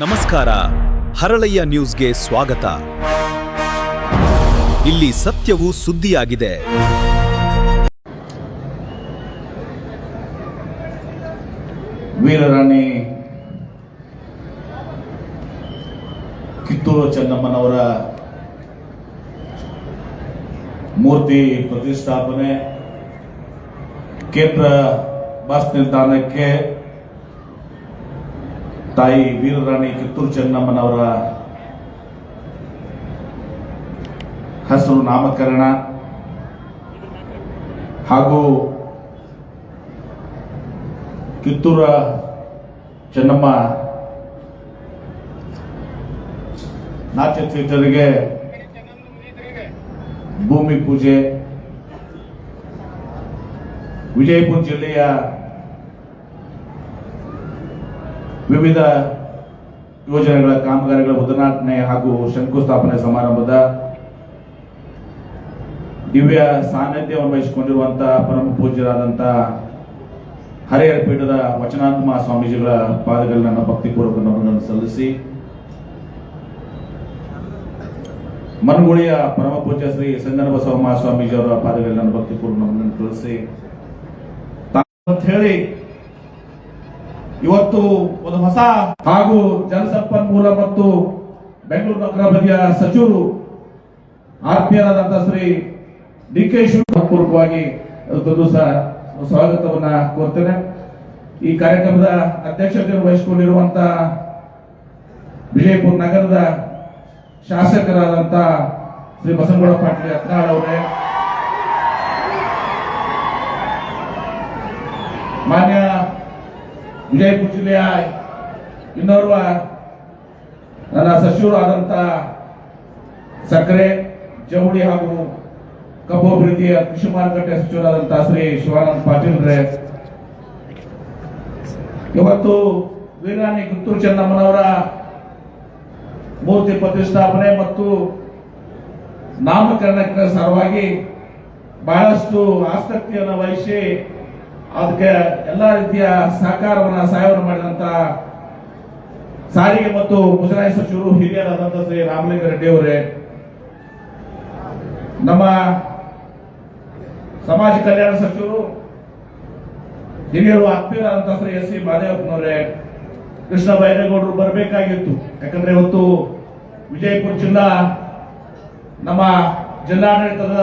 ನಮಸ್ಕಾರ. ಹರಳಯ್ಯ ನ್ಯೂಸ್ಗೆ ಸ್ವಾಗತ. ಇಲ್ಲಿ ಸತ್ಯವು ಸುದ್ದಿಯಾಗಿದೆ. ವೀರರಾಣಿ ಕಿತ್ತೂರು ಚೆನ್ನಮ್ಮನವರ ಮೂರ್ತಿ ಪ್ರತಿಷ್ಠಾಪನೆ ಕೇಂದ್ರ ಬಸ್ ನಿಲ್ದಾಣಕ್ಕೆ ತಾಯಿ ವೀರರಾಣಿ ಕಿತ್ತೂರು ಚೆನ್ನಮ್ಮನವರ ಹೆಸರು ನಾಮಕರಣ ಹಾಗೂ ಕಿತ್ತೂರ ಚೆನ್ನಮ್ಮ ನಾಟ್ಯ ಥಿಯೇಟರ್ಗೆ ಭೂಮಿ ಪೂಜೆ. ವಿಜಯಪುರ ಜಿಲ್ಲೆಯ ವಿವಿಧ ಯೋಜನೆಗಳ ಕಾಮಗಾರಿಗಳ ಉದ್ಘಾಟನೆ ಹಾಗೂ ಶಂಕುಸ್ಥಾಪನೆ ಸಮಾರಂಭದ ದಿವ್ಯ ಸಾನ್ನಿಧ್ಯವನ್ನು ವಹಿಸಿಕೊಂಡಿರುವಂತಹ ಪರಮ ಪೂಜ್ಯರಾದಂತಹ ಹರಿಹರ ಪೀಠದ ವಚನಾತ್ಮ ಸ್ವಾಮೀಜಿಗಳ ಪಾದಗಳಲ್ಲಿ ನನ್ನ ಭಕ್ತಿಪೂರ್ವಕ ನಮನವನ್ನು ಸಲ್ಲಿಸಿ, ಮನಗುಳಿಯ ಪರಮ ಪೂಜ್ಯ ಶ್ರೀ ಸಂಗನ ಬಸವ ಮಹಾಸ್ವಾಮೀಜಿ ಅವರ ಪಾದಗಳಲ್ಲಿ ನನ್ನ ಭಕ್ತಿಪೂರ್ವಕ ತಿಳಿಸಿ ಅಂತ ಹೇಳಿ ಇವತ್ತು ಒಂದು ಹೊಸ ಹಾಗೂ ಜಲಸಂಪನ್ಮೂಲ ಮತ್ತು ಬೆಂಗಳೂರು ನಗರ ಬದಿಯ ಸಚಿವರು ಆತ್ಮೀಯರಾದಂತಹ ಶ್ರೀ ಡಿ ಕೆ ಶಿವಪೂರ್ವಕವಾಗಿ ಸ್ವಾಗತವನ್ನ ಕೋರ್ತೇನೆ. ಈ ಕಾರ್ಯಕ್ರಮದ ಅಧ್ಯಕ್ಷತೆ ವಹಿಸಿಕೊಂಡಿರುವಂತಹ ವಿಜಯಪುರ ನಗರದ ಶಾಸಕರಾದಂತ ಶ್ರೀ ಬಸನಗೌಡ ಪಾಟೀಲ್ ಯತ್ನಾಳ್ ಅವರೇ. ಮಾನ್ಯ ವಿಜಯಪುರ ಜಿಲ್ಲೆಯ ಇನ್ನೋರ್ವ ನನ್ನ ಸಚಿವರು ಆದಂತ ಸಕ್ಕರೆ, ಜವಳಿ ಹಾಗೂ ಕಬ್ಬು ಅಭಿವೃದ್ಧಿಯ ಕೃಷಿ ಮಾರುಕಟ್ಟೆ ಸಚಿವರಾದಂತಹ ಶ್ರೀ ಶಿವಾನಂದ ಪಾಟೀಲ್ರೆ ಇವತ್ತು ವೀರಾಣಿ ಕಿತ್ತೂರು ಚೆನ್ನಮ್ಮನವರ ಮೂರ್ತಿ ಪ್ರತಿಷ್ಠಾಪನೆ ಮತ್ತು ನಾಮಕರಣಕ್ಕೆ ಸಲುವಾಗಿ ಬಹಳಷ್ಟು ಆಸಕ್ತಿಯನ್ನು ವಹಿಸಿ ಅದಕ್ಕೆ ಎಲ್ಲ ರೀತಿಯ ಸಹಕಾರವನ್ನ ಸಹಾಯವನ್ನು ಮಾಡಿದಂತ ಸಾರಿಗೆ ಮತ್ತು ಮುಜರಾಯಿ ಸಚಿವರು ಹಿರಿಯರಾದಂತಹ ಶ್ರೀ ರಾಮಲಿಂಗ ರೆಡ್ಡಿ ಅವರೇ, ನಮ್ಮ ಸಮಾಜ ಕಲ್ಯಾಣ ಸಚಿವರು, ಹಿರಿಯರು ಆತ್ಮೀಯರಾದಂತಹ ಶ್ರೀ ಎಸ್ ಸಿ ಮಾದೇವಪ್ಪನವರೇ, ಕೃಷ್ಣ ಬೈರೇಗೌಡರು ಬರಬೇಕಾಗಿತ್ತು. ಯಾಕಂದ್ರೆ ಇವತ್ತು ವಿಜಯಪುರ ಜಿಲ್ಲಾ ನಮ್ಮ ಜಿಲ್ಲಾಡಳಿತದ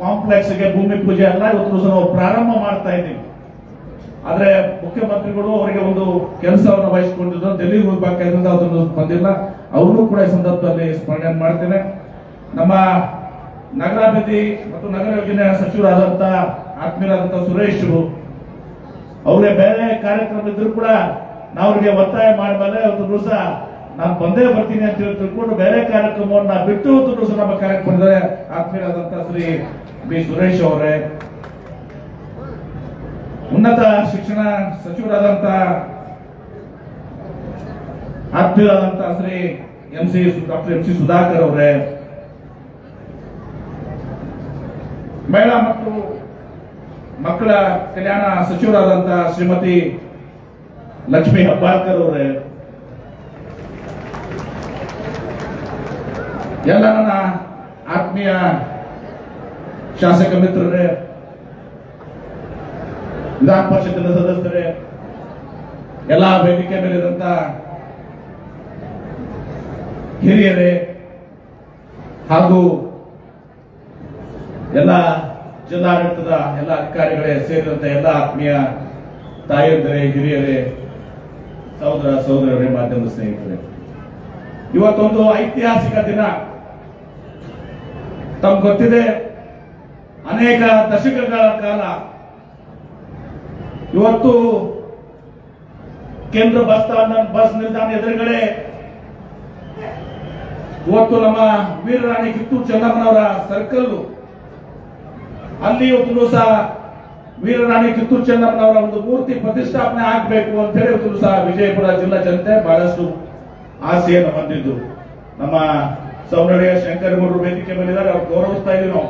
ಕಾಂಪ್ಲೆಕ್ಸ್ಗೆ ಭೂಮಿ ಪೂಜೆ ಎಲ್ಲ ಇವತ್ತು ನಾವು ಪ್ರಾರಂಭ ಮಾಡ್ತಾ ಇದ್ದೀವಿ. ಆದ್ರೆ ಮುಖ್ಯಮಂತ್ರಿಗಳು ಅವರಿಗೆ ಒಂದು ಕೆಲಸವನ್ನು ವಹಿಸಿಕೊಂಡಿದ್ರು ಡೆಲ್ಲಿಗೆ ಹೋಗ್ಬೇಕಾದ್ರಿಂದ ಅದನ್ನು ಬಂದಿಲ್ಲ. ಅವರು ಕೂಡ ಈ ಸಂದರ್ಭದಲ್ಲಿ ಸ್ಮರಣೆ ಮಾಡ್ತೇನೆ. ನಮ್ಮ ನಗರಾಭಿವೃದ್ಧಿ ಮತ್ತು ನಗರ ಯೋಜನೆ ಸಚಿವರಾದಂತ ಆತ್ಮೀಯರಾದಂತ ಸುರೇಶ್ ಅವರೇ ಬೇರೆ ಕಾರ್ಯಕ್ರಮ ಇದ್ರು ಕೂಡ ನಾವು ಅವ್ರಿಗೆ ಒತ್ತಾಯ ಮಾಡಬಲ್ಲ ಒಂದು ದಿವಸ ನಾನು ಬಂದೇ ಬರ್ತೀನಿ ಅಂತ ಹೇಳಿ ತಿಳ್ಕೊಂಡು ಬೇರೆ ಕಾರ್ಯಕ್ರಮವನ್ನ ಬಿಟ್ಟು ಒಂದು ದಿವಸ ನಮ್ಮ ಕಾರ್ಯಕ್ರಮದಲ್ಲಿ ಆತ್ಮೀಯರಾದಂತ ಶ್ರೀ ಬಿ ಸುರೇಶ್ ಅವರೇ ಉನ್ನತ ಶಿಕ್ಷಣ ಸಚಿವರಾದಂತಹ ಆತ್ಮೀಯರಾದಂತ Shri M C doctor M C Sudhakar ಅವರೇ, ಮಹಿಳಾ ಮತ್ತು ಮಕ್ಕಳ ಕಲ್ಯಾಣ ಸಚಿವರಾದಂತಹ ಶ್ರೀಮತಿ ಲಕ್ಷ್ಮಿ ಹೆಬ್ಬಾಳ್ಕರ್ ಅವರೇ, ಎಲ್ಲ ನನ್ನ ಆತ್ಮೀಯ ಶಾಸಕ ಮಿತ್ರರೇ ವಿಧಾನ ಪರಿಷತ್ತಿನ ಸದಸ್ಯರೇ, ಎಲ್ಲ ವೇದಿಕೆ ಮೇಲಿರುವಂತ ಹಿರಿಯರೇ ಹಾಗೂ ಎಲ್ಲ ಜಿಲ್ಲಾಡಳಿತದ ಎಲ್ಲ ಅಧಿಕಾರಿಗಳೇ ಸೇರಿದಂತೆ ಎಲ್ಲ ಆತ್ಮೀಯ ತಾಯಂದಿರೇ, ಹಿರಿಯರೇ, ಸಹೋದರ ಸಹೋದರರೇ, ಮಾಧ್ಯಮ ಸ್ನೇಹಿತರೆ. ಇವತ್ತೊಂದು ಐತಿಹಾಸಿಕ ದಿನ. ತಮ್ಗೆ ಗೊತ್ತಿದೆ, ಅನೇಕ ದಶಕಗಳ ಕಾಲ ಇವತ್ತು ಕೇಂದ್ರ ಬಸ್ ಬಸ್ ನಿಲ್ದಾಣ ಎದುರುಗಡೆ ಇವತ್ತು ನಮ್ಮ ವೀರರಾಣಿ ಕಿತ್ತೂರು ಚೆನ್ನಮ್ಮನವರ ಸರ್ಕಲ್ ಅಲ್ಲಿ ಇವತ್ತು ಸಹ ವೀರರಾಣಿ ಕಿತ್ತೂರು ಚೆನ್ನಮ್ಮನವರ ಒಂದು ಮೂರ್ತಿ ಪ್ರತಿಷ್ಠಾಪನೆ ಆಗಬೇಕು ಅಂತ ಹೇಳಿ ಇವತ್ತು ಸಹ ವಿಜಯಪುರ ಜಿಲ್ಲಾ ಜನತೆ ಬಹಳಷ್ಟು ಆಸೆಯನ್ನು ಹೊಂದಿದ್ದು. ನಮ್ಮ ಸೌಂದರ್ಯ ಶಂಕರಗೌಡರು ವೇದಿಕೆ ಮೇಲಿದ್ದಾರೆ, ಅವ್ರು ಗೌರವಿಸ್ತಾ ಇದೀವಿ ನಾವು.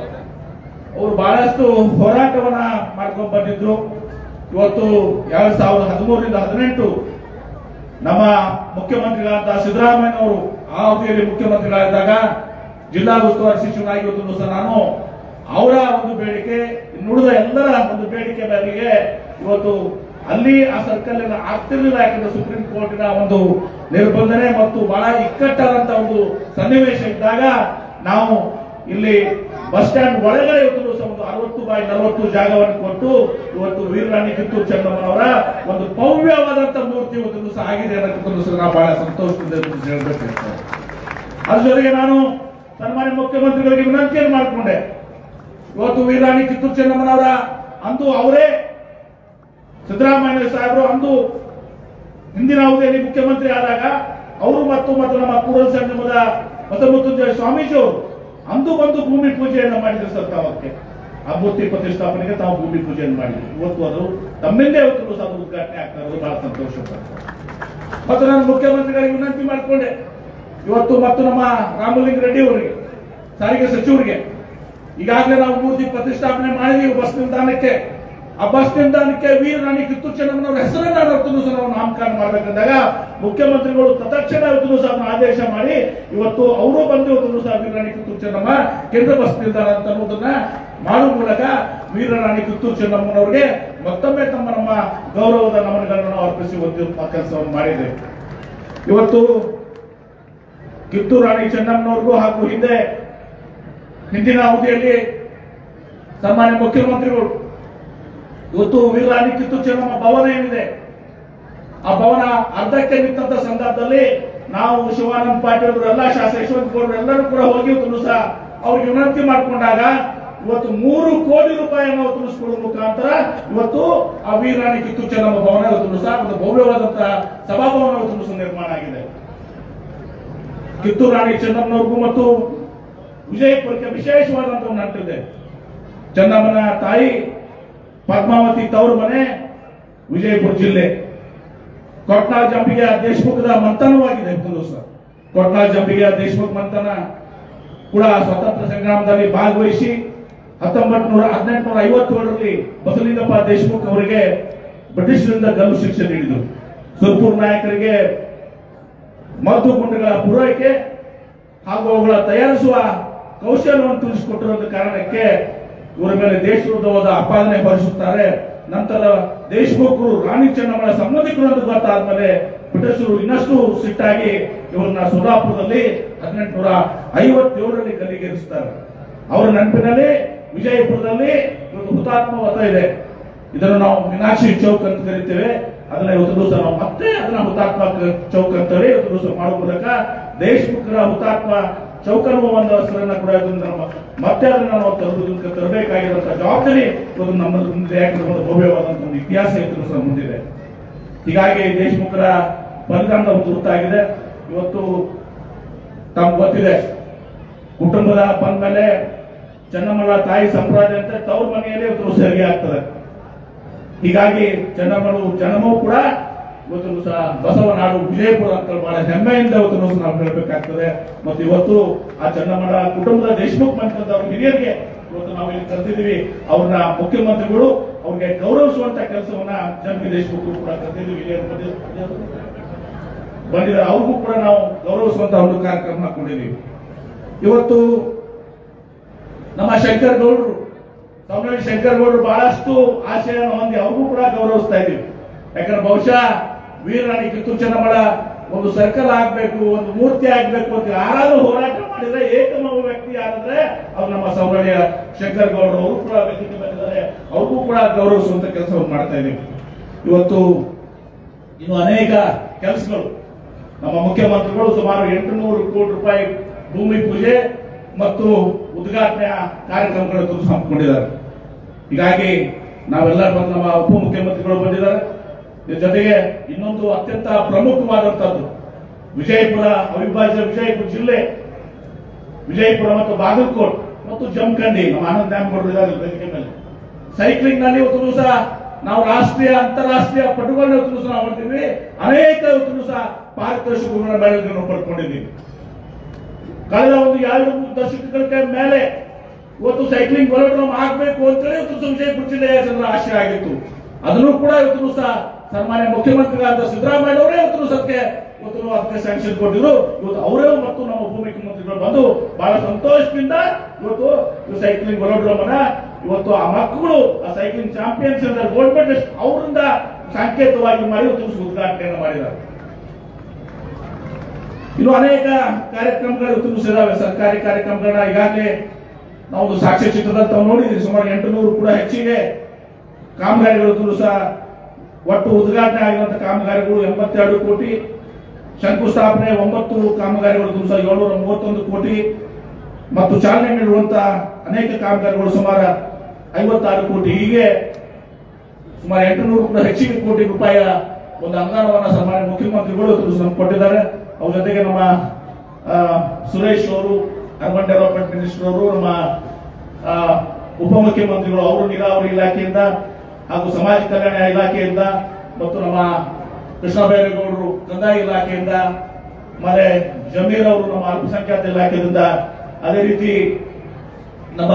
ಅವರು ಬಹಳಷ್ಟು ಹೋರಾಟವನ್ನ ಮಾಡ್ಕೊಂಡ್ ಬಂದಿದ್ರು. ಇವತ್ತು ಎರಡ್ ಸಾವಿರದ ಹದಿಮೂರರಿಂದ ಹದಿನೆಂಟು ನಮ್ಮ ಮುಖ್ಯಮಂತ್ರಿಗಳಾದ ಸಿದ್ದರಾಮಯ್ಯ ಅವರು ಆ ಅವಧಿಯಲ್ಲಿ ಮುಖ್ಯಮಂತ್ರಿಗಳಾಗಿದ್ದಾಗ ಜಿಲ್ಲಾ ಉಸ್ತುವಾರಿ ಸಚಿವನಾಗಿ ಇವತ್ತು ಸಹ ನಾನು ಅವರ ಒಂದು ಬೇಡಿಕೆ, ನುಡಿದ ಎಲ್ಲರ ಒಂದು ಬೇಡಿಕೆ ಮೇರೆಗೆ ಇವತ್ತು ಅಲ್ಲಿ ಆ ಸರ್ಕಲ್ ಎಲ್ಲ ಆಗ್ತಿರ್ಲಿಲ್ಲ, ಯಾಕಂದ್ರೆ ಸುಪ್ರೀಂ ಕೋರ್ಟಿನ ಒಂದು ನಿರ್ಬಂಧನೆ ಮತ್ತು ಬಹಳ ಇಕ್ಕಟ್ಟಾದಂತ ಒಂದು ಸನ್ನಿವೇಶ ಇದ್ದಾಗ ನಾವು ಇಲ್ಲಿ ಬಸ್ ಸ್ಟ್ಯಾಂಡ್ ಒಳಗಡೆ ಇವತ್ತು ಒಂದು ಅರವತ್ತು ಬೈ ನಲವತ್ತು ಜಾಗವನ್ನು ಕೊಟ್ಟು ಇವತ್ತು ವೀರರಾಣಿ ಕಿತ್ತೂರು ಚೆನ್ನಮ್ಮನವರ ಒಂದು ಭವ್ಯವಾದಂತ ಮೂರ್ತಿ ಇವತ್ತು ಸಹ ಆಗಿದೆ ಅನ್ನೋದಕ್ಕೊಂದು ಸಹ ನಾವು ಬಹಳ ಸಂತೋಷದಿಂದ ಹೇಳ್ಬೇಕು ಅದ್ರ ಜೊತೆಗೆ ನಾನು ಸನ್ಮಾನ್ಯ ಮುಖ್ಯಮಂತ್ರಿಗಳಿಗೆ ವಿನಂತಿಯನ್ನು ಮಾಡಿಕೊಂಡೆ. ಇವತ್ತು ವೀರಾಣಿ ಕಿತ್ತೂರು ಚೆನ್ನಮ್ಮನವರ ಅಂದು ಅವರೇ ಸಿದ್ದರಾಮಯ್ಯ ಸಾಹೇಬರು ಅಂದು ಹಿಂದಿನ ಅವಧಿಯಲ್ಲಿ ಮುಖ್ಯಮಂತ್ರಿ ಆದಾಗ ಅವರು ಮತ್ತು ಮತ್ತು ನಮ್ಮ ಕೂಡಲ ಸಂಗಮದ ಮತಮೃತ್ಯುಂಜಯ ಸ್ವಾಮೀಜಿ ಅವರು ಅಂದು ಬಂದು ಭೂಮಿ ಪೂಜೆಯನ್ನು ಮಾಡಿದ್ರು ಸರ್ ತಾವಕ್ಕೆ. ಆ ಮೂರ್ತಿ ಪ್ರತಿಷ್ಠಾಪನೆಗೆ ತಾವು ಭೂಮಿ ಪೂಜೆಯನ್ನು ಮಾಡಿದ್ರು. ಇವತ್ತು ಅದು ತಮ್ಮಿಂದ ಇವತ್ತು ಅದು ಉದ್ಘಾಟನೆ ಆಗ್ತಾ ಇರೋದು ಬಹಳ ಸಂತೋಷ. ಮತ್ತು ನಾನು ಮುಖ್ಯಮಂತ್ರಿಗಳಿಗೆ ವಿನಂತಿ ಮಾಡಿಕೊಂಡೆ. ಇವತ್ತು ಮತ್ತು ನಮ್ಮ ರಾಮಲಿಂಗ ರೆಡ್ಡಿ ಅವರಿಗೆ, ಸಾರಿಗೆ ಸಚಿವರಿಗೆ. ಈಗಾಗಲೇ ನಾವು ಮೂರ್ತಿ ಪ್ರತಿಷ್ಠಾಪನೆ ಮಾಡಿದೀವಿ ಬಸ್ ನಿಲ್ದಾಣಕ್ಕೆ. ಆ ಬಸ್ ನಿಲ್ದಾಣಕ್ಕೆ ವೀರರಾಣಿ ಕಿತ್ತೂರು ಚೆನ್ನಮ್ಮನವರ ಹೆಸರನ್ನ ಇವತ್ತು ಸಹ ನಾಮಕರಣ ಮಾಡಬೇಕಂದಾಗ ಮುಖ್ಯಮಂತ್ರಿಗಳು ತತ್ಕ್ಷಣ ಇವತ್ತು ಸಹ ಆದೇಶ ಮಾಡಿ ಇವತ್ತು ಅವರು ಬಂದು ಇವತ್ತು ಸಹ ವೀರರಾಣಿ ಕಿತ್ತೂರು ಚೆನ್ನಮ್ಮ ಕೇಂದ್ರ ಬಸ್ ನಿಲ್ದಾಣ ಅಂತ ಅನ್ನೋದನ್ನ ಮಾಡುವ ಮೂಲಕ ವೀರರಾಣಿ ಕಿತ್ತೂರು ಚೆನ್ನಮ್ಮನವರಿಗೆ ಮತ್ತೊಮ್ಮೆ ತಮ್ಮ ನಮ್ಮ ಗೌರವದ ನಮನಗಳನ್ನು ಅರ್ಪಿಸಿ ಒಂದು ಕೆಲಸವನ್ನು ಮಾಡಿದೆ. ಇವತ್ತು ಕಿತ್ತೂರು ರಾಣಿ ಚೆನ್ನಮ್ಮನವ್ರಿಗೂ ಹಾಗೂ ಹಿಂದೆ ಹಿಂದಿನ ಅವಧಿಯಲ್ಲಿ ಸನ್ಮಾನ್ಯ ಮುಖ್ಯಮಂತ್ರಿಗಳು ಇವತ್ತು ವೀರರಾಣಿ ಕಿತ್ತೂರು ಚೆನ್ನಮ್ಮ ಭವನ ಏನಿದೆ? ಆ ಭವನ ಅರ್ಧಕ್ಕೆ ನಿಂತ ಸಂದರ್ಭದಲ್ಲಿ ನಾವು ಶಿವಾನಂದ ಪಾಟೀಲ್ ಎಲ್ಲ ಶಾಸಕ ಯಶವಂತ ಗೌಡರು ಎಲ್ಲರೂ ಕೂಡ ಹೋಗಿ ಸಹ ಅವ್ರಿಗೆ ವಿನಂತಿ ಮಾಡಿಕೊಂಡಾಗ ಇವತ್ತು ಮೂರು ಕೋಟಿ ರೂಪಾಯಿಯನ್ನು ತಿಳಿಸ್ಕೊಳ್ಳುವ ಮುಖಾಂತರ ಇವತ್ತು ಆ ವೀರಾಣಿ ಕಿತ್ತೂರು ಚೆನ್ನಮ್ಮ ಭವನ ಇವತ್ತು ಒಂದು ಭವ್ಯವಾದಂತಹ ಸಭಾಭವನ ಇವತ್ತು ನಿರ್ಮಾಣ ಆಗಿದೆ. ಕಿತ್ತೂರು ರಾಣಿ ಚೆನ್ನಮ್ಮನವ್ರಿಗೂ ಮತ್ತು ವಿಜಯಪುರಕ್ಕೆ ವಿಶೇಷವಾದಂತಹ ನಂಟಿದೆ ಚೆನ್ನಮ್ಮನ ತಾಯಿ ಪದ್ಮಾವತಿ ತವರು ಮನೆ, ವಿಜಯಪುರ ಜಿಲ್ಲೆ. ಕೊಟ್ನಾಳ್ ಜಂಪಿಗೆ ದೇಶಮುಖದ ಮಂಥನವಾಗಿದೆ ಸರ್. ಕೊಟ್ನಾಳ್ ಜಂಪಿಗೆ ದೇಶಮುಖ ಮಂಥನ ಕೂಡ ಸ್ವತಂತ್ರ ಸಂಗ್ರಾಮದಲ್ಲಿ ಭಾಗವಹಿಸಿ ಹತ್ತೊಂಬತ್ತು ನೂರ ಹದಿನೆಂಟುನೂರ ಐವತ್ತೇಳರಲ್ಲಿ ಬಸಲಿಂಗಪ್ಪ ದೇಶಮುಖ್ ಅವರಿಗೆ ಬ್ರಿಟಿಷರಿಂದ ಗಲ್ಲು ಶಿಕ್ಷೆ ನೀಡಿದರು. ಸುರ್ಪುರ್ ನಾಯಕರಿಗೆ ಮದ್ದು ಗುಂಡುಗಳ ಪೂರೈಕೆ ಹಾಗೂ ಅವುಗಳ ತಯಾರಿಸುವ ಕೌಶಲ್ಯವನ್ನು ತಿಳಿಸಿಕೊಟ್ಟಿರುವ ಕಾರಣಕ್ಕೆ ಇವರ ಮೇಲೆ ದೇಶ ವಿರುದ್ಧವಾದ ಅಪಾದನೆ ಹೊರಿಸುತ್ತಾರೆ ನಂತರ ದೇಶಭಕ್ತರು ರಾಣಿ ಚೆನ್ನಮ್ಮನ ಸಂಬಂಧಿಕರು ಅಂತ ಗೊತ್ತಾದ್ಮೇಲೆ ಬ್ರಿಟಿಷರು ಇನ್ನಷ್ಟು ಸಿಟ್ಟಾಗಿ ಇವರನ್ನ ಸೋಲಾಪುರದಲ್ಲಿ ಹದಿನೆಂಟುನೂರ ಐವತ್ತೇಳರಲ್ಲಿ ಗಲ್ಲಿಗೇರಿಸುತ್ತಾರೆ ಅವರ ನೆನಪಿನಲ್ಲಿ, ವಿಜಯಪುರದಲ್ಲಿ ಇವತ್ತು ಹುತಾತ್ಮ ವತ ಇದೆ. ಇದನ್ನು ನಾವು ಮೀನಾಕ್ಷಿ ಚೌಕ್ ಅಂತ ಕರಿತೇವೆ. ಅದನ್ನ ಇವತ್ತು ದಿವಸ ನಾವು ಮತ್ತೆ ಅದನ್ನ ಹುತಾತ್ಮ ಚೌಕ್ ಅಂತೇಳಿ ಇವತ್ತು ದಿವಸ ಮಾಡುವ ಮೂಲಕ ದೇಶಮುಖರ ಹುತಾತ್ಮ ಚೌಕ್ ಅನ್ನುವ ಒಂದು ಹೆಸರನ್ನ ಕೂಡ ನಮ್ಮ ಮತ್ತೆ ಅದನ್ನ ನಾವು ತರಬೇಕು ತರಬೇಕಾಗಿರುವಂತಹ ಜವಾಬ್ದಾರಿ ಇವತ್ತು ನಮ್ಮ ಮುಂದೆ ಒಂದು ಭವ್ಯವಾದಂತಹ ಒಂದು ಇತಿಹಾಸ ಇದ್ರೂ ಸಹ ಮುಂದಿದೆ. ಹೀಗಾಗಿ ದೇಶಮುಖರ ಬಲಿದಾನದ ಒಂದು ಗುರುತಾಗಿದೆ. ಇವತ್ತು ತಮ್ಗೆ ಗೊತ್ತಿದೆ. ಕುಟುಂಬದ ಬಂದ್ಮೇಲೆ ಚೆನ್ನಮ್ಮಳ ತಾಯಿ ಸಂಪ್ರದಾಯ ಅಂತ ತವ್ರ ಮನೆಯಲ್ಲಿ ಇವತ್ತು ಸರಿಗೆ ಆಗ್ತದೆ ಹೀಗಾಗಿ ಚೆನ್ನಮ್ಮಳು ಜನಮೂ ಕೂಡ ಇವತ್ತು ಸಹ ಬಸವ ನಾಡು ವಿಜಯಪುರ ಅಂತ ಬಹಳ ಹೆಮ್ಮೆಯಿಂದ ಇವತ್ತು ನಾವು ಹೇಳಬೇಕಾಗ್ತದೆ. ಮತ್ತು ಇವತ್ತು ಆ ಚನ್ನಮಡ ಕುಟುಂಬದ ದೇಶಮುಖ್ ಮಂತ್ರದ ಹಿರಿಯರಿಗೆ ಇವತ್ತು ನಾವು ಇಲ್ಲಿ ಕರೆದಿದ್ದೀವಿ. ಅವ್ರನ್ನ ಮುಖ್ಯಮಂತ್ರಿಗಳು ಅವ್ರಿಗೆ ಗೌರವಿಸುವಂತ ಕೆಲಸವನ್ನ ಜನ್ಮಿ ದೇಶಮುಖ ಕೂಡ ಕರೆದಿದ್ದೀವಿ. ಬಂದಿದ್ದಾರೆ. ಅವ್ರಿಗೂ ಕೂಡ ನಾವು ಗೌರವಿಸುವಂತ ಒಂದು ಕಾರ್ಯಕ್ರಮ ಹಾಕೊಂಡಿದ್ದೀವಿ ಇವತ್ತು ನಮ್ಮ ಶಂಕರ್ ಗೌಡರು, ತಮಿಳು ಶಂಕರ್ ಗೌಡರು ಬಹಳಷ್ಟು ಆಶಯವನ್ನು ಹೊಂದಿ ಅವ್ರಿಗೂ ಕೂಡ ಗೌರವಿಸ್ತಾ ಇದ್ದೀವಿ. ಯಾಕಂದ್ರೆ ಬಹುಶಃ ವೀರರಾಣಿ ಕಿತ್ತೂರು ಚೆನ್ನಮ್ಮಳ ಒಂದು ಸರ್ಕಲ್ ಆಗ್ಬೇಕು, ಒಂದು ಮೂರ್ತಿ ಆಗ್ಬೇಕು ಅಂತ ಯಾರಾದ್ರೂ ಹೋರಾಟ ಮಾಡಿದ್ರೆ ಏಕಮವ ವ್ಯಕ್ತಿ ಯಾರಂದ್ರೆ ಅವ್ರು ನಮ್ಮ ಸೌರಳ್ಯ ಶಂಕರ್ ಗೌಡರು. ಅವರು ಕೂಡ ವೇದಿಕೆ ಬಂದಿದ್ದಾರೆ. ಅವ್ರಿಗೂ ಕೂಡ ಗೌರವಿಸುವಂತ ಕೆಲಸವನ್ನು ಮಾಡ್ತಾ ಇದ್ದೀವಿ. ಇವತ್ತು ಇನ್ನು ಅನೇಕ ಕೆಲಸಗಳು. ನಮ್ಮ ಮುಖ್ಯಮಂತ್ರಿಗಳು ಸುಮಾರು ಎಂಟುನೂರು ಕೋಟಿ ರೂಪಾಯಿ ಭೂಮಿ ಪೂಜೆ ಮತ್ತು ಉದ್ಘಾಟನೆಯ ಕಾರ್ಯಕ್ರಮಗಳನ್ನು ಹಮ್ಮಿಕೊಂಡಿದ್ದಾರೆ ಹೀಗಾಗಿ ನಾವೆಲ್ಲ ಬಂದು ನಮ್ಮ ಉಪಮುಖ್ಯಮಂತ್ರಿಗಳು ಬಂದಿದ್ದಾರೆ. ಜೊತೆಗೆ ಇನ್ನೊಂದು ಅತ್ಯಂತ ಪ್ರಮುಖವಾದಂತದ್ದು ವಿಜಯಪುರ ಅವಿಭಾಜ್ಯ ವಿಜಯಪುರ ಜಿಲ್ಲೆ, ವಿಜಯಪುರ ಮತ್ತು ಬಾಗಲಕೋಟ್ ಮತ್ತು ಜಮಖಂಡಿ, ನಮ್ಮ ಆನಂದ್ ನ್ಯಾಮಗೌಡರು ಸೈಕ್ಲಿಂಗ್ನಲ್ಲಿ ಇವತ್ತು ದಿವಸ ನಾವು ರಾಷ್ಟ್ರೀಯ, ಅಂತಾರಾಷ್ಟ್ರೀಯ ಪಟುಗಳನ್ನ ಇವತ್ತು ದಿವಸ ನಾವು ಮಾಡ್ತೀವಿ ಅನೇಕ ಇವತ್ತು ದಿವಸ ಪಾರಿತೋಷಿಕಗಳನ್ನ ಬೆಳೆಗಳನ್ನು ಪಡ್ಕೊಂಡಿದ್ದೀವಿ. ಕಳೆದ ಒಂದು ಎರಡು ದಶಕಗಳ ಮೇಲೆ ಇವತ್ತು ಸೈಕ್ಲಿಂಗ್ ಬರೋಡ್ರಮ್ ಆಗ್ಬೇಕು ಅಂತೇಳಿ ಇವತ್ತು ವಿಜಯಪುರ ಜಿಲ್ಲೆಯ ಜನರ ಆಶಯ ಆಗಿತ್ತು. ಅದನ್ನು ಕೂಡ ಇವತ್ತು ದಿವಸ ಸನ್ಮಾನ್ಯ ಮುಖ್ಯಮಂತ್ರಿಗಳಾದ ಸಿದ್ದರಾಮಯ್ಯ ಅವರೇ ಇವತ್ತು ಸತ್ಯ ಇವತ್ತು ಅದಕ್ಕೆ ಸ್ಯಾಂಕ್ಷನ್ ಕೊಟ್ಟಿದ್ರು. ಇವತ್ತು ಅವರೇ ಮತ್ತು ನಮ್ಮ ಉಪಮುಖ್ಯಮಂತ್ರಿಗಳು ಬಂದು ಬಹಳ ಸಂತೋಷದಿಂದ ಇವತ್ತು ಸೈಕ್ಲಿಂಗ್ ಬರೋಡ್ರಮ್ಮನ ಇವತ್ತು ಆ ಮಕ್ಕಳು ಆ ಸೈಕ್ಲಿಂಗ್ ಚಾಂಪಿಯನ್ಸ್ ಗೋಲ್ಡ್ ಮೆಡಲಿಸ್ಟ್ ಅವರಿಂದ ಸಾಂಕೇತವಾಗಿ ಮಾಡಿ ಇವತ್ತು ಉದ್ಘಾಟನೆಯನ್ನು ಮಾಡಿದ್ದಾರೆ. ಇನ್ನು ಅನೇಕ ಕಾರ್ಯಕ್ರಮಗಳು ತಿಳಿಸಿದಾವೆ ಸರ್ಕಾರಿ ಕಾರ್ಯಕ್ರಮಗಳನ್ನ ಈಗಾಗಲೇ ನಾವು ಸಾಕ್ಷ್ಯ ಚಿತ್ರದಲ್ಲಿ ತಾವು ನೋಡಿದ್ರಿ ಸುಮಾರು ಎಂಟು ನೂರು ಕೂಡ ಹೆಚ್ಚಿಗೆ ಕಾಮಗಾರಿಗಳು ಸಹ ಒಟ್ಟು ಉದ್ಘಾಟನೆ ಆಗಿರುವಂತಹ ಕಾಮಗಾರಿಗಳು ಎಂಬತ್ತೆರಡು ಕೋಟಿ, ಶಂಕುಸ್ಥಾಪನೆ ಒಂಬತ್ತು ಕಾಮಗಾರಿಗಳು ಸಹ ಏಳ್ನೂರ ಮೂವತ್ತೊಂದು ಕೋಟಿ ಮತ್ತು ಚಾಲನೆ ನೀಡುವಂತಹ ಅನೇಕ ಕಾಮಗಾರಿಗಳು ಸುಮಾರು ಐವತ್ತಾರು ಕೋಟಿ. ಹೀಗೆ ಸುಮಾರು ಎಂಟುನೂರು ಕೂಡ ಹೆಚ್ಚಿಗೆ ಕೋಟಿ ರೂಪಾಯಿಯ ಒಂದು ಅನುದಾನವನ್ನು ಸನ್ಮಾನ್ಯ ಮುಖ್ಯಮಂತ್ರಿಗಳು ಕೊಟ್ಟಿದ್ದಾರೆ. ಅವ್ರ ಜೊತೆಗೆ ನಮ್ಮ ಸುರೇಶ್ ಅವರು ಅರ್ಬನ್ ಡೆವಲಪ್ಮೆಂಟ್ ಮಿನಿಸ್ಟರ್ ಅವರು, ನಮ್ಮ ಉಪಮುಖ್ಯಮಂತ್ರಿಗಳು, ಅವರು ನೀರಾವರಿ ಇಲಾಖೆಯಿಂದ ಹಾಗೂ ಸಮಾಜ ಕಲ್ಯಾಣ ಇಲಾಖೆಯಿಂದ ಮತ್ತು ನಮ್ಮ ಕೃಷ್ಣ ಬೈರೇಗೌಡರು ಕಂದಾಯ ಇಲಾಖೆಯಿಂದ ಮತ್ತೆ ಜಮೀರ್ ಅವರು ನಮ್ಮ ಅಲ್ಪಸಂಖ್ಯಾತ ಇಲಾಖೆಯಿಂದ ಅದೇ ರೀತಿ ನಮ್ಮ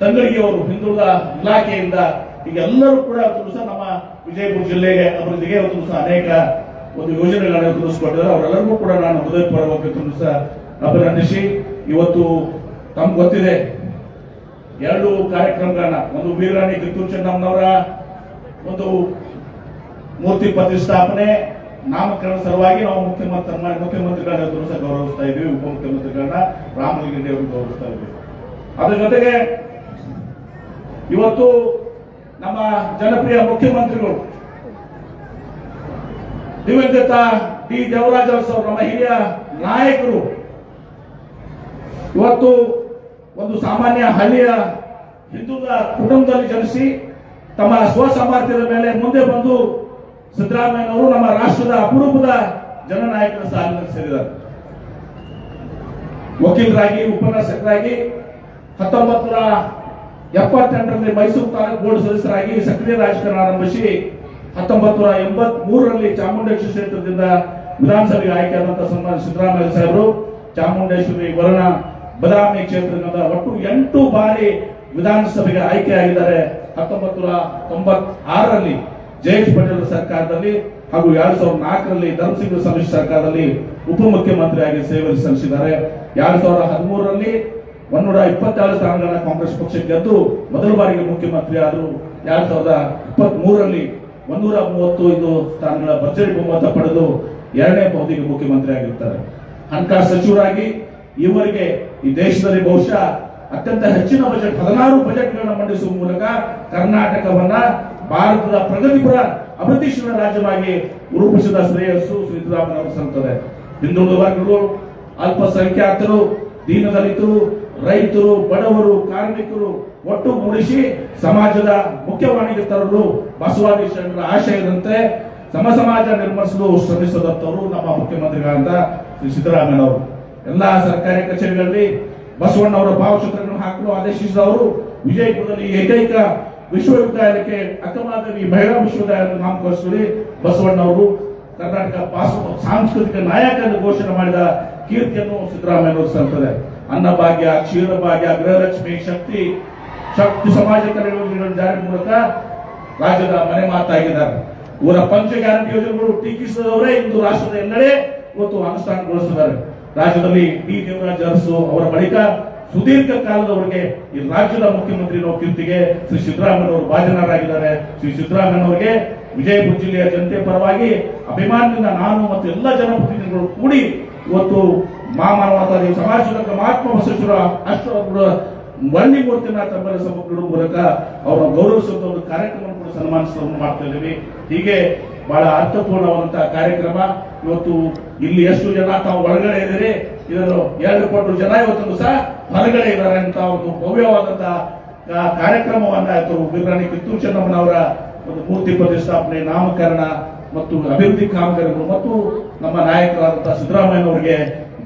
ತಂಗಡಿಯವರು ಹಿಂದುಳಿದ ಇಲಾಖೆಯಿಂದ ಈಗ ಎಲ್ಲರೂ ಕೂಡ ಸಹ ನಮ್ಮ ವಿಜಯಪುರ ಜಿಲ್ಲೆಗೆ ಅಭಿವೃದ್ಧಿಗೆ ಒಂದು ದಿವಸ ಅನೇಕ ಒಂದು ಯೋಜನೆಗಳನ್ನು ತಿಳಿಸಿಕೊಟ್ಟಿದ್ದಾರೆ ಅವರೆಲ್ಲರಿಗೂ ಕೂಡ ನಾನು ಹೃದಯಪೂರ್ವಕ ಸಹ ಅಭಿನಂದಿಸಿ. ಇವತ್ತು ತಮ್ಗೆ ಗೊತ್ತಿದೆ ಎರಡು ಕಾರ್ಯಕ್ರಮಗಳನ್ನ, ಒಂದು ವೀರಾಣಿ ಕಿತ್ತೂರು ಚೆನ್ನಮ್ಮನವರ ಒಂದು ಮೂರ್ತಿ ಪ್ರತಿಷ್ಠಾಪನೆ, ನಾಮಕರಣ ಸಲುವಾಗಿ ನಾವು ಮುಖ್ಯಮಂತ್ರಿ ಮುಖ್ಯಮಂತ್ರಿಗಳನ್ನ ಸಹ ಗೌರವಿಸ್ತಾ ಇದ್ದೀವಿ, ಉಪಮುಖ್ಯಮಂತ್ರಿಗಳನ್ನ ರಾಮಲಿಂಗೇಡಿ ಅವರು ಗೌರವಿಸ್ತಾ ಇದ್ದೀವಿ. ಅದರ ಜೊತೆಗೆ ಇವತ್ತು ನಮ್ಮ ಜನಪ್ರಿಯ ಮುಖ್ಯಮಂತ್ರಿಗಳು, ದಿವಂಗತ ಡಿ. ದೇವರಾಜ್ ಅವರು, ನಮ್ಮ ಹಿರಿಯ ನಾಯಕರು, ಇವತ್ತು ಒಂದು ಸಾಮಾನ್ಯ ಹಳ್ಳಿಯ ಹಿಂದೂದ ಕುಟುಂಬದಲ್ಲಿ ಜನಿಸಿ ತಮ್ಮ ಸ್ವಸಾಮರ್ಥ್ಯದ ಮೇಲೆ ಮುಂದೆ ಬಂದು ಸಿದ್ದರಾಮಯ್ಯನವರು ನಮ್ಮ ರಾಷ್ಟ್ರದ ಅಪರೂಪದ ಜನನಾಯಕರ ಸಾಲಿನಲ್ಲಿ ಸೇರಿದ್ದಾರೆ. ವಕೀಲರಾಗಿ, ಉಪನ್ಯಾಸಕರಾಗಿ ಹತ್ತೊಂಬತ್ತು ನೂರ ಎಪ್ಪತ್ತೆಂಟರಲ್ಲಿ ಮೈಸೂರು ತಾಲೂಕು ಬೋರ್ಡ್ ಸದಸ್ಯರಾಗಿ ಸಕ್ರಿಯ ರಾಜಕಾರಣ ಆರಂಭಿಸಿ ಹತ್ತೊಂಬತ್ತು ನೂರ ಎಂಬತ್ ಮೂರರಲ್ಲಿ ಚಾಮುಂಡೇಶ್ವರಿ ಕ್ಷೇತ್ರದಿಂದ ವಿಧಾನಸಭೆಗೆ ಆಯ್ಕೆಯಾದಂತಹ ಸನ್ಮಾನ ಸಿದ್ದರಾಮಯ್ಯ ಸಾಹೇಬರು, ಚಾಮುಂಡೇಶ್ವರಿ ವರುಣ ಬದಾಮಿ ಕ್ಷೇತ್ರದಿಂದ ಒಟ್ಟು ಎಂಟು ಬಾರಿ ವಿಧಾನಸಭೆಗೆ ಆಯ್ಕೆಯಾಗಿದ್ದಾರೆ. ಹತ್ತೊಂಬತ್ತು ನೂರ ತೊಂಬತ್ ಆರರಲ್ಲಿ ಜಯೇಶ್ ಪಟೇಲ್ ಸರ್ಕಾರದಲ್ಲಿ ಹಾಗೂ ಎರಡ್ ಸಾವಿರದ ನಾಲ್ಕರಲ್ಲಿ ಧರ್ಮಸಿಂಗ್ ಸಮ್ಮಿಶ್ರ ಸರ್ಕಾರದಲ್ಲಿ ಉಪಮುಖ್ಯಮಂತ್ರಿಯಾಗಿ ಸೇವೆ ಸಲ್ಲಿಸಿದ್ದಾರೆ. ಎರಡ್ ಸಾವಿರದ ಹದಿಮೂರರಲ್ಲಿ ಒಂದೂರ ಇಪ್ಪತ್ತಾರು ಸ್ಥಾನಗಳನ್ನ ಕಾಂಗ್ರೆಸ್ ಪಕ್ಷ ಗೆದ್ದು ಮೊದಲ ಬಾರಿಗೆ ಮುಖ್ಯಮಂತ್ರಿ ಆದರು ಎರಡ್ ಸಾವಿರದ ಇಪ್ಪತ್ತ್ ಮೂರರಲ್ಲಿ ಒಂದೂರ ಮೂವತ್ತೈದು ಸ್ಥಾನಗಳ ಭರ್ಜರಿ ಬಹುಮತ ಪಡೆದು ಎರಡನೇ ಅವಧಿಗೆ ಮುಖ್ಯಮಂತ್ರಿ ಆಗಿರ್ತಾರೆ ಹಣಕಾಸು ಸಚಿವರಾಗಿ ಈವರೆಗೆ ಈ ದೇಶದಲ್ಲಿ ಬಹುಶಃ ಅತ್ಯಂತ ಹೆಚ್ಚಿನ ಬಜೆಟ್ ಹದಿನಾರು ಬಜೆಟ್ಗಳನ್ನು ಮಂಡಿಸುವ ಮೂಲಕ ಕರ್ನಾಟಕವನ್ನ ಭಾರತದ ಪ್ರಗತಿಪರ ಅಭಿವೃದ್ಧಿಶೀಲ ರಾಜ್ಯವಾಗಿ ರೂಪಿಸಿದ ಶ್ರೇಯಸ್ಸು ಸಿದ್ದರಾಮಯ್ಯ ಸಲ್ತದೆ ಹಿಂದುಳಿದ ವರ್ಗಗಳು ಅಲ್ಪಸಂಖ್ಯಾತರು, ದೀನದಲಿತರು, ರೈತರು, ಬಡವರು, ಕಾರ್ಮಿಕರು ಒಟ್ಟು ಮೂಡಿಸಿ ಸಮಾಜದ ಮುಖ್ಯವಾಣಿಗೆ ತರಲು ಬಸವಾದಿ ಶರಣರ ಆಶಯದಂತೆ ಸಮ ಸಮಾಜ ನಿರ್ಮಿಸಲು ಶ್ರಮಿಸದಂತವರು ನಮ್ಮ ಮುಖ್ಯಮಂತ್ರಿಗಳಂತ ಶ್ರೀ ಸಿದ್ದರಾಮಯ್ಯನವರು ಎಲ್ಲಾ ಸರ್ಕಾರಿ ಕಚೇರಿಗಳಲ್ಲಿ ಬಸವಣ್ಣವರ ಭಾವಚಿತ್ರಗಳನ್ನು ಹಾಕಲು ಆದೇಶಿಸಿದವರು ವಿಜಯಪುರದಲ್ಲಿ ಏಕೈಕ ವಿಶ್ವವಿದ್ಯಾಲಯಕ್ಕೆ ಅಕ್ಕಮಾದೇವಿ ಮಹಿಳಾ ವಿಶ್ವವಿದ್ಯಾಲಯ ನಾಮಕರಿಸುವಲ್ಲಿ ಬಸವಣ್ಣವರು ಕರ್ನಾಟಕ ಸಾಂಸ್ಕೃತಿಕ ನಾಯಕ ಎಂದು ಘೋಷಣೆ ಮಾಡಿದ ಕೀರ್ತಿಯನ್ನು ಸಿದ್ದರಾಮಯ್ಯ ಸಲ್ತದೆ ಅನ್ನಭಾಗ್ಯ ಕ್ಷೀರ ಭಾಗ್ಯ ಗೃಹಲಕ್ಷ್ಮಿ, ಶಕ್ತಿ ಶಕ್ತಿ ಸಮಾಜ ಕಲ್ಯಾಣ ಜಾರಿ ಮೂಲಕ ರಾಜ್ಯದ ಮನೆ ಮಾತಾಗಿದ್ದಾರೆ ಇವರ ಪಂಚ ಗ್ಯಾರಂಟಿ ಯೋಜನೆಗಳು ಟೀಕಿಸಿದವರೇ ಇಂದು ರಾಷ್ಟ್ರದ ಎಲ್ಲೆಡೆ ಇವತ್ತು ಅನುಷ್ಠಾನಗೊಳಿಸಿದ್ದಾರೆ. ರಾಜ್ಯದಲ್ಲಿ ಡಿ ದೇವರಾಜ ಅರಸು ಅವರ ಬಳಿಕ ಸುದೀರ್ಘ ಕಾಲದವರೆಗೆ ಈ ರಾಜ್ಯದ ಮುಖ್ಯಮಂತ್ರಿ ಕೀರ್ತಿಗೆ ಶ್ರೀ ಸಿದ್ದರಾಮಯ್ಯನವರು ಭಾಜನರಾಗಿದ್ದಾರೆ. ಶ್ರೀ ಸಿದ್ದರಾಮಯ್ಯನವರಿಗೆ ವಿಜಯಪುರ ಜಿಲ್ಲೆಯ ಜನತೆ ಪರವಾಗಿ ಅಭಿಮಾನದಿಂದ ನಾನು ಮತ್ತು ಎಲ್ಲ ಜನಪ್ರತಿನಿಧಿಗಳು ಕೂಡಿ ಇವತ್ತು ಮಾಮಾನವಾದ ಸಮಾಜದ ಮಹಾತ್ಮ ಬಸವೇಶ್ವರ ಅಷ್ಟ ವರ್ಣಿ ಮೂರ್ತಿನ ತಮ್ಮಲ್ಲಿ ಸಮಗ್ರ ಮೂಲಕ ಅವರ ಗೌರವಿಸುವಂತ ಒಂದು ಕಾರ್ಯಕ್ರಮ ಕೂಡ ಸನ್ಮಾನಿಸಲು ಮಾಡ್ತಾ ಇದ್ದೀವಿ. ಹೀಗೆ ಬಹಳ ಅರ್ಥಪೂರ್ಣವಾದಂತಹ ಕಾರ್ಯಕ್ರಮ. ಇವತ್ತು ಇಲ್ಲಿ ಎಷ್ಟು ಜನ ತಾವು ಒಳಗಡೆ ಇದ್ದೀರಿ, ಇದನ್ನು ಎರಡು ಪಟ್ಟು ಜನ ಇವತ್ತು ಸಹ ಹೊರಗಡೆ ಇದ್ದಾರೆ ಅಂತ ಒಂದು ಭವ್ಯವಾದಂತಹ ಕಾರ್ಯಕ್ರಮವನ್ನ ಬಿರ್ರಾಣಿ ಕಿತ್ತೂರು ಚೆನ್ನಮ್ಮನವರ ಒಂದು ಮೂರ್ತಿ ಪ್ರತಿಷ್ಠಾಪನೆ, ನಾಮಕರಣ ಮತ್ತು ಅಭಿವೃದ್ಧಿ ಕಾಮಗಾರಿಗಳು ಮತ್ತು ನಮ್ಮ ನಾಯಕರಾದಂತಹ ಸಿದ್ದರಾಮಯ್ಯನವರಿಗೆ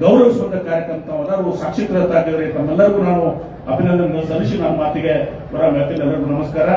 ಗೌರವಿಸುವಂತ ಕಾರ್ಯಕ್ರಮ ತಾವೆಲ್ಲರೂ ಸಾಕ್ಷಿಕೃತಾಗಿದ್ದಾರೆ ತಮ್ಮೆಲ್ಲರಿಗೂ ನಾನು ಅಭಿನಂದನೆ ಸಲ್ಲಿಸಿ ನನ್ನ ಮಾತಿಗೆ. ಬರ ಎಲ್ಲರಿಗೂ ನಮಸ್ಕಾರ.